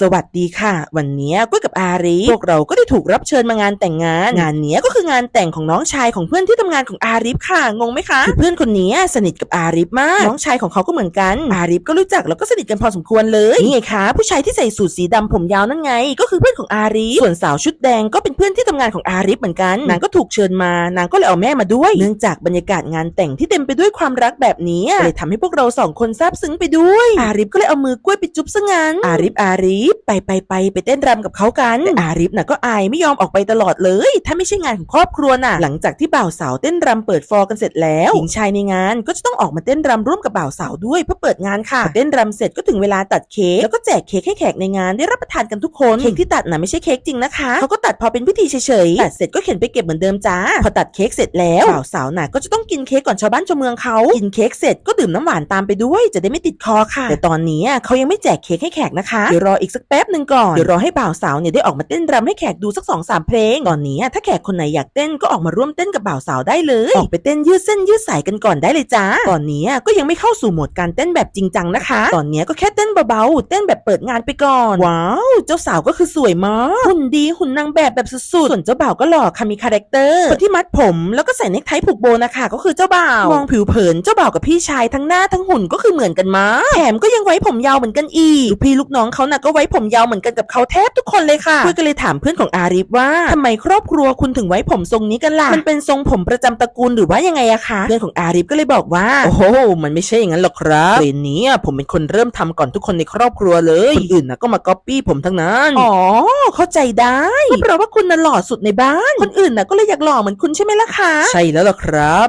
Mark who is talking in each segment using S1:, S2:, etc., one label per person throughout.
S1: สวัสดีค่ะ วันนี้กุ้ยกับอารีพวกเราก็ได้ถูกรับเชิญมางานแต่งงาน งานเนี้ยก็คืองานแต่งของน้องชายของเพื่อนที่ทำงานของอาริฟค่ะ งงไหมคะคือเพื่อนคนนี้สนิทกับอาริฟมาก น้องชายของเขาก็เหมือนกัน อาริฟก็รู้จักแล้วก็สนิทกันพอสมควรเลยนี่ไงคะ ผู้ชายที่ใส่สูทสีดำผมยาวนั่นไง ก็คือเพื่อนของอาริฟส่วนสาวชุดแดงก็เป็นเพื่อนที่ทำงานของอาริฟเหมือนกันนางก็ถูกเชิญมานางก็เลยเอาแม่มาด้วย เนื่องจากบรรยากาศงานแต่งที่เต็มไปด้วยความรักแบบนี้เลยทำให้พวกเราสองคนซาบซึ้งไปด้วย อาริฟก็เลยเอามือกล้วยไปจุ๊บซะงั้นอาริฟอาริฟไปไปไปไปเต้นรำกับเขากันแต่อาริฟน่ะก็อายไม่ยอมออกไปตลอดเลย ถ้าไม่ใช่งานของครอบครัวน่ะ หลังจากที่บ่าวสาวเต้นรำเปิดฟอร์กันเสร็จแล้วหญิงชายในงานก็จะต้องออกมาเต้นรำร่วมกับบ่าวสาวด้วยเพื่อเปิดงานค่ะพอเต้นรำเสร็จก็ถึงเวลาตัดเค้กแล้วก็แจกเค้กให้แขกในงานได้รับประทานกันทุกคนเค้กที่ตัดน่ะไม่ใช่เค้กจริงนะคะเขาก็ตัดพอเป็นพิธีเฉยๆตัดเสร็จก็เข็นไปเก็บเหมือนเดิมจ้าพอตัดเค้กเสร็จแล้วบ่าวสาวน่ะก็จะต้องกินเค้กก่อนชาวบ้านชาวเมืองเขากินเค้กเสร็จก็ดื่มน้ำหวานตามไปด้วย จะได้ไม่ติดคอค่ะ แต่ตอนนี้อะเขายังไม่แจกเค้กให้แขกนะคะเดี๋ยวรออีกสักแป๊บหนึ่งก่อน เดี๋ยวรอให้บ่าวสาวเนี่ยได้ออกมาเต้นรำให้แขกดูสักสองสามเพลง ตอนนี้ถ้าแขกคนไหนอยากเต้นก็ออกมาร่วมเต้นกับบ่าวสาวได้เลย ออกไปเต้นยืดเส้นยืดสายกันก่อนได้เลยจ้า ตอนนี้ก็ยังไม่เข้าสู่โหมดการเต้นแบบจริงจังนะคะ ตอนนี้ก็แค่เต้นเบาๆ เต้นแบบเปิดงานไปก่อน ว้าว เจ้าสาวก็คือสวยมากหุ่นดีหุ่นนางแบบแบบสุดๆ ส่วนเจ้าบ่าวก็หล่อค่ะมีคาแรคเตอร์ คนที่มัดผมแล้วก็ใส่เนคไทผูกโบนะคะก็คือเจ้าบ่าว มองผิวเผินเจ้าบ่าวกับพี่ชายทั้งหน้าทั้งหุ่นก็คือเหมือนกันมาแถมก็ยังไว้ผมยาวเหมือนกันอีก พี่ลูกน้องเขาน่ะก็ไว้ผมยาวเหมือนกันกับเขาแทบทุกคนเลยค่ะคุยก็เลยถามเพื่อนของอาริฟว่าทำไมครอบครัวคุณถึงไว้ผมทรงนี้กันล่ะมันเป็นทรงผมประจำตระกูลหรือว่ายังไงอะคะเพื่อนของอาริฟก็เลยบอกว่าโอ้โหมันไม่ใช่อย่างนั้นหรอกครับเรนนี้อะผมเป็นคนเริ่มทำก่อนทุกคนในครอบครัวเลยคนอื่นนะก็มาก๊อปปี้ผมทั้งนั้นอ๋อเข้าใจได้ก็เพราะว่าคุณน่ะหล่อสุดในบ้าน คนอื่นน่ะก็เลยอยากหล่อเหมือนคุณใช่ไหมล่ะคะใช่แล้วล่ะครับ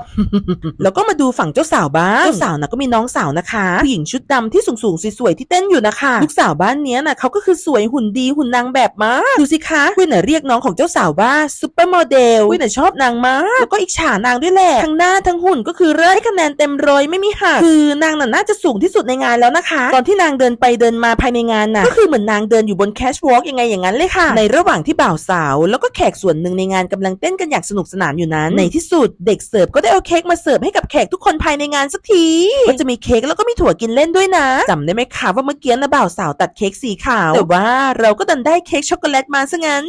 S1: แล้วก็มาดูฝั่งเจ้าสาวบ้างเจ้าสาวน่ะก็มีน้องสาวนะคะผู้หญิงชุดดำที่สูงๆสวยๆที่เต้นอยู่นะคะลูกสาวบ้านเนี้ยน่ะเขาก็คือสวยหุ่นดีหุ่นนางแบบมากดูสิคะคุยน่ะเรียกน้องของเจ้าสาวว่าซุปเปอร์โมเดลคุยน่ะชอบนางมากแล้วก็อิจฉานางด้วยแหละทั้งหน้าทั้งหุ่นก็คือเลิศให้คะแนนเต็มร้อยไม่มีหักคือนางน่ะน่าจะสูงที่สุดในงานแล้วนะคะ ตอนที่นางเดินไปเดินมาภายในงานน่ะก็คือเหมือนนางเดินอยู่บนแคชวอล์กยังไงอย่างนั้นเลยค่ะ ในระหว่างที่บ่าวสาว แล้วก็แขกส่วนหนึ่งในงานกำลังเต้นกันอย่างสนุกสนานอยู่นั้นในที่สุดเด็กเสิร์ฟก็ได้เอาเค้กมาเสิร์ฟให้กับแขกทุกคนภายในงานสักทีก็จะมีเค้กแล้วก็มีถั่วกินเล่นด้วยนะจำได้ไหมคะว่าเมื่อกี้นะบ่าวสาวตัดเค้กสีขาว แต่ว่าเราก็ดันได้เค้กช็อกโกแลตมาซะงั้น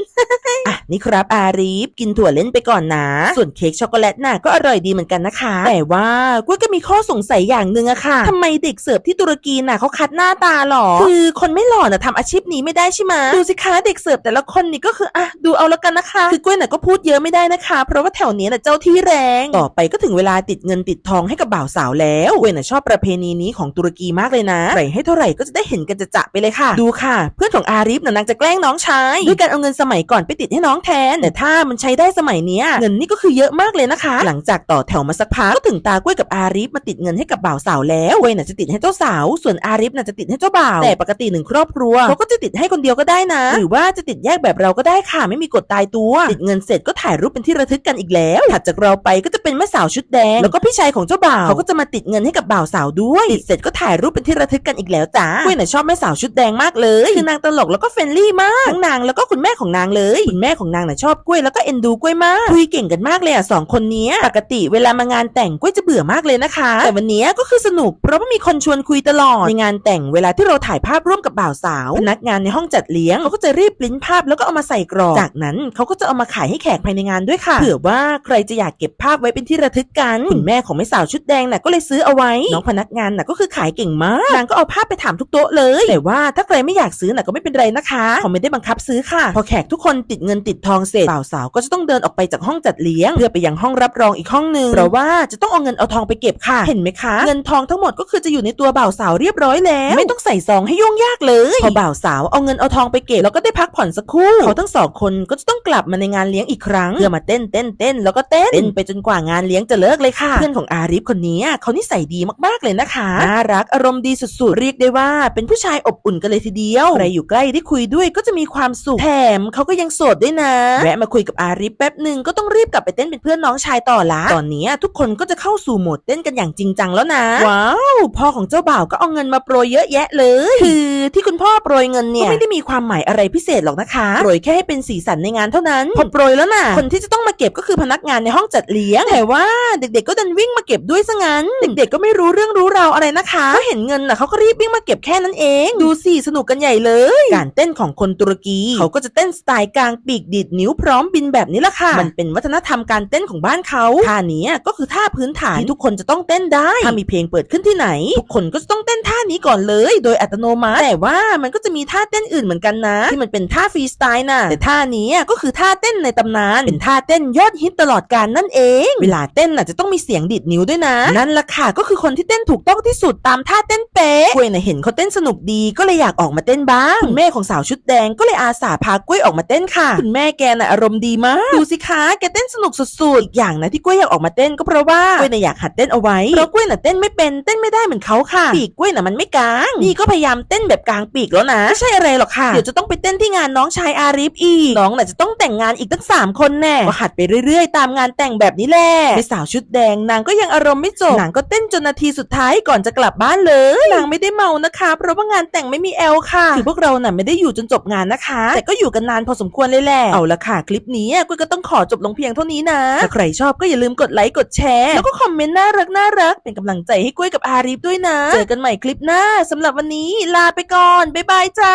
S1: อะนี่ครับอารีฟกินถั่วเล่นไปก่อนนะ ส่วนเค้กช็อกโกแลตน่ะก็อร่อยดีเหมือนกันนะคะ แต่ว่ากุ้ยก็มีข้อสงสัยอย่างหนึ่งอะค่ะทำไมเด็กเสิร์ฟที่ตุรกีน่ะเขาคัดหน้าตาหรอ คือคนไม่หล่อน่ะทำอาชีพนี้ไม่ได้ใช่ไหมดูสิคะเด็กเสิร์ฟแต่ละคนนี่ก็คืออะดูเอาแล้วกันนะคะ คือกล้วยน่ะก็พูดเยอะไม่ได้นะคะ เพราะว่าแถวเนี้ยน่ะเจ้าที่แรง ต่อไปก็ถึงเวลาติดเงินติดทองให้กับบ่าวสาวแล้วกล้วยน่ะชอบประเพณีนี้ของตุรกีมากเลยนะใส่ให้เท่าไหร่ก็จะได้เห็นกันจะจะๆไปเลยค่ะ ดูค่ะ เพื่อนของอาริฟน่ะนางจะแกล้งน้องชายด้วยการเอาเงินสมัยก่อนไปติดให้น้องแทนแต่ถ้ามันใช้ได้สมัยเนี้ยเงินนี่ก็คือเยอะมากเลยนะคะ หลังจากต่อแถวมาสักพักก็ถึงตากล้วยกับอาริฟมาติดเงินให้กับบ่าวสาวแล้วกล้วยน่ะจะติดให้เจ้าสาว ส่วนอาริฟน่ะจะติดให้เจ้าบ่าวแต่ปกติหนึ่งครอบครัวเขาก็จะติดให้คนเดียวก็ได้นะ หรือว่าจะติดแยกแบบเราก็ได้ค่ะ ไม่มีกฎตายตัวติดเงินเสร็จก็ถ่ายรูปเป็นที่ระทึกกันอีกแล้วถัดจากเราไปก็จะเป็นแม่สาวชุดแดงแล้วก็พี่ชายของเจ้าบ่าวเขาก็จะมาติดเงินให้กับบ่าวสาวด้วยติดเสร็จก็ถ่ายรูปเป็นที่ระทึกกันอีกแล้วจ้ากล้วยน่ะชอบแม่สาวชุดแดงมากเลยคือนางตลกแล้วก็เฟรนลี่มากทั้งนางแล้วก็คุณแม่ของนางเลยคุณแม่ของนางน่ะชอบกล้วยแล้วก็เอ็นดูกล้วยมากคุยเก่งกันมากเลยอะสองคนเนี้ยปกติเวลามางานแต่งกล้วยจะเบื่อมากเลยนะคะ แต่วันเนี้ยก็คือสนุกเพราะว่ามีคนชวนคุยตลอดในงานแต่งเวลาที่เราถ่ายภาพร่วมกับบ่าวสาวพนักงานในห้องจัดเลี้ยงเขาก็จะรีบปริ้นภาพแล้วก็เอามาใส่กรอบจากนั้นเขาก็จะเอามาขายให้แขกภายในงานด้วยค่ะเผื่อว่าใครจะอยากเก็บภาพไว้เป็นที่ระทึกกันคุณแม่ของแม่สาวชุดแดงน่ะก็เลยซื้อเอาไว้น้องพนักงานน่ะก็คือขายเก่งมากนางก็เอาภาพไปถามทุกโต๊ะเลยแต่ว่าถ้าใครไม่อยากซื้อน่ะก็ไม่เป็นไรนะคะเขาไม่ได้บังคับซื้อค่ะ พอแขกทุกคนติดเงินติดทองเสร็จบ่าวสาวก็จะต้องเดินออกไปจากห้องจัดเลี้ยง เพื่อไปยังห้องรับรองอีกห้องหนึ่งเพราะว่าจะต้องเอาเงินเอาทองไปเก็บค่ะ เห็นไหมคะ เงินทองทั้งหมดก็คือจะอยู่ในตัวบ่าวสาวเรียบร้อยแล้ว ไม่ต้องใส่ซองให้ยุ่งยากเลย พอบ่าวสาวเอาเงินเอาทองไปเก็บแล้วก็ได้พักผ่อนสักครู่เขาทั้งสองคนก็จะต้องกลับมาในงานเลี้ยงอีกครั้งเพื่อมาเต้นเต้นเต้นแล้วก็เต้นเต้นไปจนกว่างานเลี้ยงจะเลิกเลยค่ะ เพื่อนของอาริฟคนนี้เขานิสัยดีมากๆเลยนะคะน่ารักอารมณ์ดีสุดๆเรียกได้ว่าเป็นผู้ชายอบอุ่นกันเลยทีเดียวใครอยู่ใกล้ได้คุยด้วยก็จะมีความสุข แถมเขาก็ยังโสดด้วยนะแวะมาคุยกับอาริฟแป๊บหนึ่งก็ต้องรีบกลับไปเต้นเป็นเพื่อนน้องชายต่อละ ตอนนี้ทุกคนก็จะเข้าสู่โหมดเต้นกันอย่างจริงจังแล้วนะ ว้าว พ่อของเจ้าบ่าวก็เอาเงินมาโปรยเยอะแยะเลย คือที่คุณพ่อโปรยเงินเนี่ย ก็ไม่ได้มีความหมายอะไรพิเศษหรอกนะคะ โปรยแค่ให้เป็นสีสันในงานเท่านั้นพอโปรยแล้วน่ะ คนที่จะต้องมาเก็บก็คือพนักงานในห้องจัดเลี้ยง แต่ว่าเด็กๆก็ดันวิ่งมาเก็บด้วยซะงั้น เด็กๆก็ไม่รู้เรื่องรู้ราวอะไรนะคะเขาเห็นเงินน่ะเขาก็รีบวิ่งมาเก็บแค่นั้นเอง ดูสิสนุกกันกันใหญ่เลย การเต้นของคนตุรกีเขาก็จะเต้นสไตล์กลางปีกดีดนิ้วพร้อมบินแบบนี้แหละค่ะ มันเป็นวัฒนธรรมการเต้นของบ้านเขาท่านี้ก็คือท่าพื้นฐานที่ทุกคนจะต้องเต้นได้ ถ้ามีเพลงเปิดขึ้นที่ไหน ทุกคนก็จะต้องเต้นท่านี้ก่อนเลย โดยอัตโนมัติแต่ว่ามันก็จะมีท่าเต้นอื่นเหมือนกันนะ ที่มันเป็นท่าฟรีสไตล์น่ะแต่ท่านี้ก็คือท่าเต้นในตำนานเป็นท่าเต้นยอดฮิตตลอดกาลนั่นเอง เวลาเต้นน่ะจะต้องมีเสียงดีดนิ้วด้วยนะ นั่นละค่ะก็คือคนที่เต้นถูกต้องที่สุดตามท่าเต้นเป๊ะกล้วยน่ะเห็นเขาเต้นสนุกดีก็เลยอยากออกมาเต้นบ้างคุณแม่ของสาวชุดแดงก็เลยอาสาพากล้วยออกมาเต้นค่ะ คุณแม่แกน่ะอารมณ์ดีมากดูสิคะแกเต้นสนุกสุดๆอีกอย่างนะที่กล้วยอยากออกมาเต้นก็เพราะว่ากล้วยน่ะอยากหัดเต้นเอาไว้เพราะกล้วยน่ะเต้นไม่เป็นเต้นไม่ได้เหมือนเขาค่ะ ปีกกล้วยน่ะมันไม่กลางนี่ก็พยายามเต้นแบบกลางปีกแล้วนะไม่ใช่อะไรหรอกค่ะเดี๋ยวจะต้องไปเต้นที่งานน้องชายอาริฟอีกน้องน่ะจะต้องแต่งงานอีกตั้งสามคนแน่ก็หัดไปเรื่อยๆ ตามงานแต่งแบบนี้แหละในสาวชุดแดงนางก็ยังอารมณ์ไม่จบนางก็เต้นจนนาทีสุดท้ายก่อนจะกลับบ้านเลยนางไม่ได้เมานะคะ เพราะว่างานแต่งไม่มีแอลค่ะคือพวกเราน่ะไม่ได้อยู่จนจบงานนะคะ แต่ก็อยู่กันนานพอสมควรเลยแหละเอาละค่ะคลิปนี้กุ้ยก็ต้องขอจบลงเพียงเท่านี้นะถ้าใครชอบก็อย่าลืมกดไลค์กดแชร์แล้วก็คอมเมนต์น่ารักน่ารักเป็นกำลังใจให้กุ้ยกับอารีฟด้วยนะ เจอกันใหม่คลิปหน้าสำหรับวันนี้ลาไปก่อนบ๊ายบายจ้า